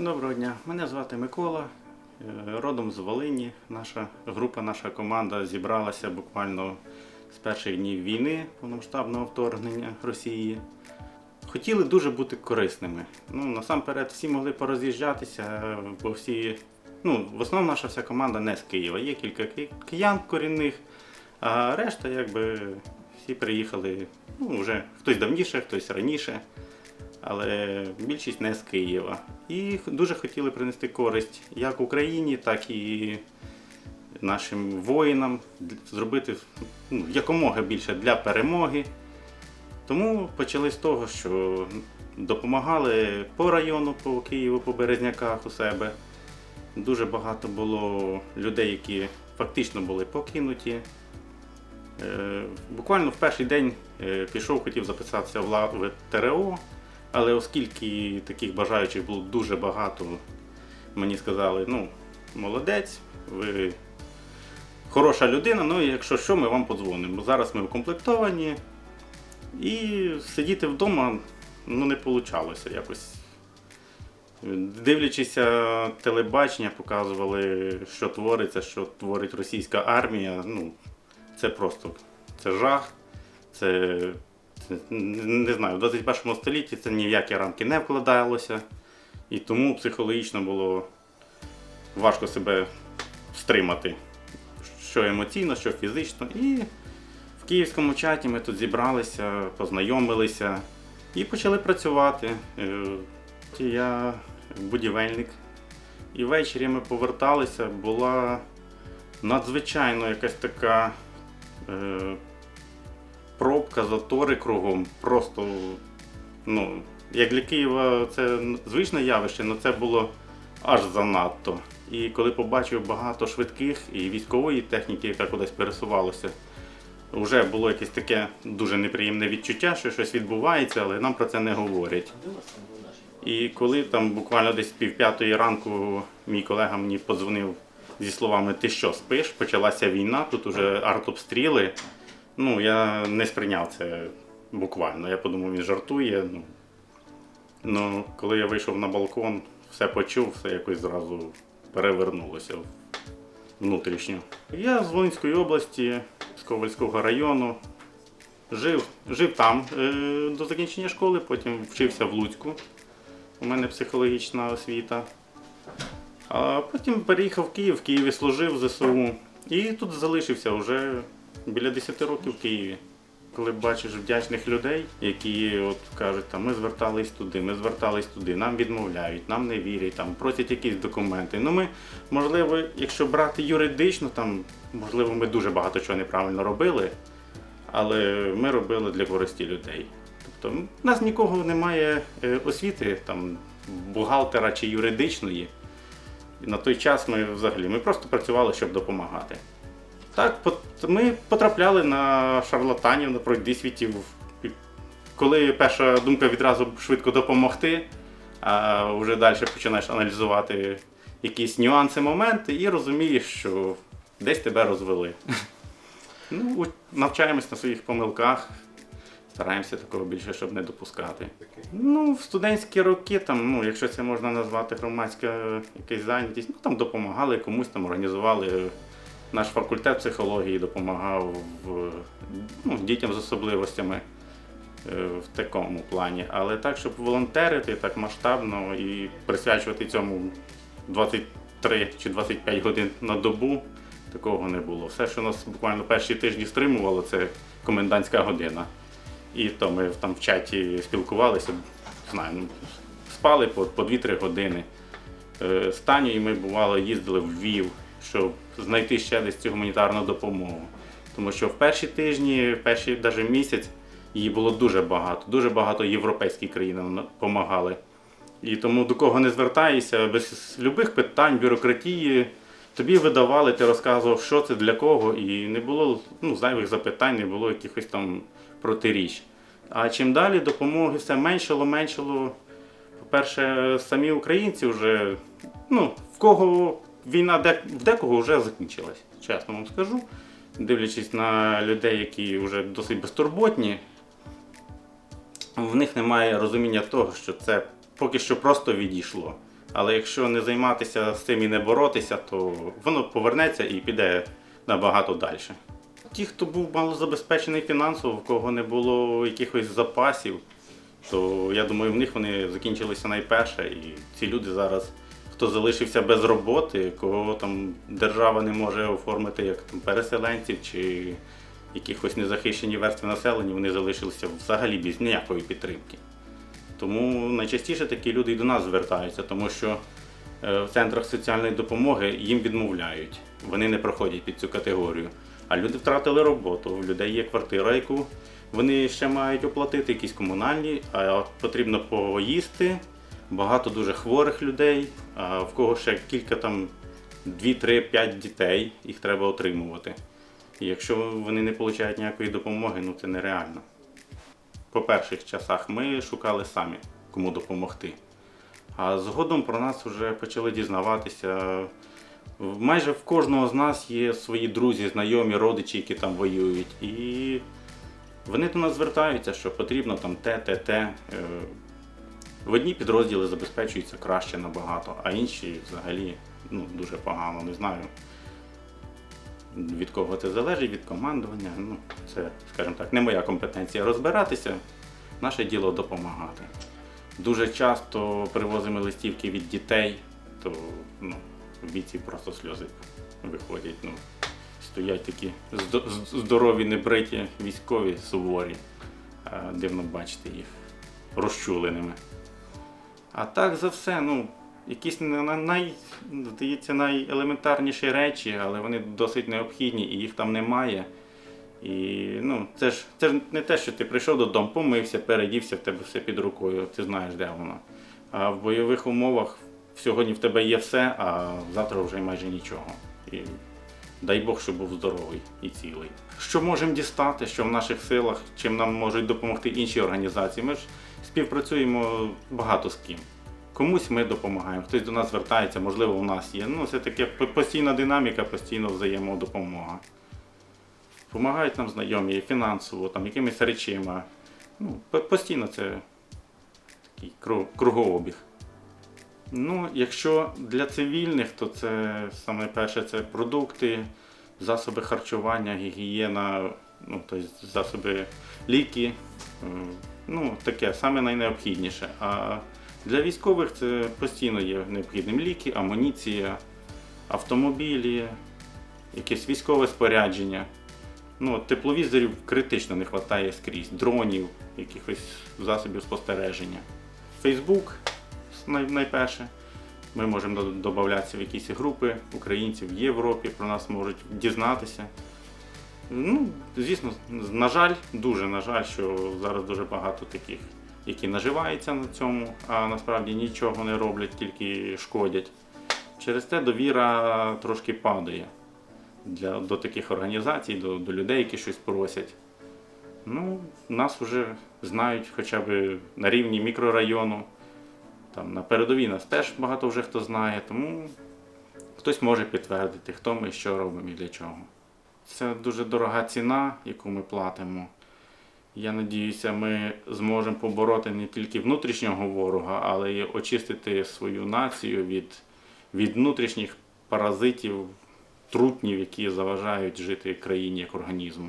Доброго дня, мене звати Микола, е, родом з Волині. Наша група, наша команда зібралася буквально з перших днів війни, повномасштабного вторгнення Росії. Хотіли дуже бути корисними. Ну, насамперед, всі могли пороз'їжджатися, бо всі. Ну, в основному наша вся команда не з Києва. Є кілька киян корінних, а решта, якби, всі приїхали ну, вже хтось давніше, хтось раніше але більшість не з Києва. І дуже хотіли принести користь як Україні, так і нашим воїнам, зробити ну, якомога більше для перемоги. Тому почали з того, що допомагали по району, по Києву, по Березняках у себе. Дуже багато було людей, які фактично були покинуті. Е, Буквально в перший день е, пішов, хотів записатися в ТРО, але оскільки таких бажаючих було дуже багато, мені сказали, ну, молодець, ви хороша людина, ну і якщо що, ми вам подзвонимо. Зараз ми укомплектовані. І сидіти вдома ну, не вийшло якось. Дивлячися телебачення, показували, що твориться, що творить російська армія. Ну, це просто це жах. Це не знаю, в 21 столітті це ні в які рамки не вкладалося. І тому психологічно було важко себе стримати. Що емоційно, що фізично. І в київському чаті ми тут зібралися, познайомилися і почали працювати. Е, Я будівельник. І ввечері ми поверталися, була надзвичайно якась така е, пробка, затори кругом. Просто, ну, як для Києва це звичне явище, але це було аж занадто. І коли побачив багато швидких і військової техніки, яка кудись пересувалася, вже було якесь таке дуже неприємне відчуття, що щось відбувається, але нам про це не говорять. І коли там буквально десь пів п'ятої ранку мій колега мені подзвонив зі словами Ти що, спиш? Почалася війна, тут уже артобстріли. Ну, я не сприйняв це буквально. Я подумав, він жартує. Ну, ну коли я вийшов на балкон, все почув, все якось зразу перевернулося внутрішньо. Я з Волинської області, з Ковальського району. Жив, жив там е, до закінчення школи, потім вчився в Луцьку. У мене психологічна освіта. А потім переїхав в Київ, в Києві служив в ЗСУ. І тут залишився вже біля 10 років в Києві. Коли бачиш вдячних людей, які от кажуть, там, ми звертались туди, ми звертались туди, нам відмовляють, нам не вірять, там, просять якісь документи. Ну ми, можливо, якщо брати юридично, там, можливо, ми дуже багато чого неправильно робили, але ми робили для користі людей. Тобто в нас нікого немає е, освіти, там, бухгалтера чи юридичної. На той час ми взагалі ми просто працювали, щоб допомагати. Так, ми потрапляли на шарлатанів, на пройдисвітів. Коли перша думка відразу швидко допомогти, а вже далі починаєш аналізувати якісь нюанси, моменти і розумієш, що десь тебе розвели. Ну, навчаємось на своїх помилках, стараємося такого більше, щоб не допускати. Ну, в студентські роки, там, ну, якщо це можна назвати громадська якась зайнятість, ну там допомагали комусь там організували. Наш факультет психології допомагав ну, дітям з особливостями е, в такому плані. Але так, щоб волонтерити так масштабно і присвячувати цьому 23 чи 25 годин на добу, такого не було. Все, що нас буквально перші тижні стримувало, це комендантська година. І то ми там в чаті спілкувалися, знаю, ну, спали по, по 2-3 години. Е, З ми бувало їздили в Львів, щоб знайти ще десь цю гуманітарну допомогу. Тому що в перші тижні, в перший навіть місяць її було дуже багато. Дуже багато європейських країн допомагали. І тому до кого не звертаєшся, без любих питань, бюрократії, тобі видавали, ти розказував, що це для кого, і не було ну, зайвих запитань, не було якихось там протиріч. А чим далі допомоги все меншало, меншало. По-перше, самі українці вже, ну, в кого війна в декого вже закінчилась, чесно вам скажу. Дивлячись на людей, які вже досить безтурботні, в них немає розуміння того, що це поки що просто відійшло. Але якщо не займатися з цим і не боротися, то воно повернеться і піде набагато далі. Ті, хто був малозабезпечений фінансово, в кого не було якихось запасів, то я думаю, в них вони закінчилися найперше. І ці люди зараз, хто залишився без роботи, кого там держава не може оформити як там, переселенців чи якихось незахищені верстви населення, вони залишилися взагалі без ніякої підтримки. Тому найчастіше такі люди і до нас звертаються, тому що е, в центрах соціальної допомоги їм відмовляють. Вони не проходять під цю категорію. А люди втратили роботу, у людей є квартира, яку вони ще мають оплатити, якісь комунальні, а потрібно поїсти. Багато дуже хворих людей, в кого ще кілька там 2, 3, 5 дітей, їх треба отримувати. І якщо вони не отримують ніякої допомоги, ну це нереально по перших часах ми шукали самі, кому допомогти. А згодом про нас вже почали дізнаватися. Майже в кожного з нас є свої друзі, знайомі, родичі, які там воюють. І вони до нас звертаються, що потрібно там те, те, те. Е, В одні підрозділи забезпечуються краще набагато, а інші взагалі ну, дуже погано, не знаю. Від кого це залежить, від командування. Ну, це, скажімо так, не моя компетенція розбиратися, наше діло допомагати. Дуже часто привозимо листівки від дітей, то ну, в віці просто сльози виходять. Ну, стоять такі здорові, небриті військові суворі. Дивно бачити їх розчуленими. А так за все, ну, якісь на- на- най, здається, найелементарніші речі, але вони досить необхідні і їх там немає. І ну, це ж це ж не те, що ти прийшов додому, помився, передівся, в тебе все під рукою, ти знаєш, де воно. А в бойових умовах сьогодні в тебе є все, а завтра вже майже нічого. І дай Бог, щоб був здоровий і цілий. Що можемо дістати, що в наших силах, чим нам можуть допомогти інші організації? Ми ж співпрацюємо багато з ким. Комусь ми допомагаємо, хтось до нас звертається, можливо, у нас є. Ну, це таке постійна динаміка, постійно взаємодопомога. Помагають нам знайомі фінансово, там, якимись речима. Ну, постійно це такий кругообіг. Ну, якщо для цивільних, то це саме перше це продукти, засоби харчування, гігієна, ну, тобто засоби ліки. Ну, таке саме найнеобхідніше. А для військових це постійно є необхідним ліки, амуніція, автомобілі, якесь військове спорядження. Ну, тепловізорів критично не вистачає скрізь, дронів, якихось засобів спостереження. Фейсбук найперше. Ми можемо додатися в якісь групи українців в Європі, про нас можуть дізнатися. Ну, звісно, на жаль, дуже на жаль, що зараз дуже багато таких, які наживаються на цьому, а насправді нічого не роблять, тільки шкодять. Через те довіра трошки падає для, до таких організацій, до, до людей, які щось просять. Ну, нас вже знають хоча б на рівні мікрорайону. Там на передовій нас теж багато вже хто знає, тому хтось може підтвердити, хто ми, що робимо і для чого. Це дуже дорога ціна, яку ми платимо. Я надіюся, ми зможемо побороти не тільки внутрішнього ворога, але й очистити свою націю від, від внутрішніх паразитів, трутнів, які заважають жити країні як організму.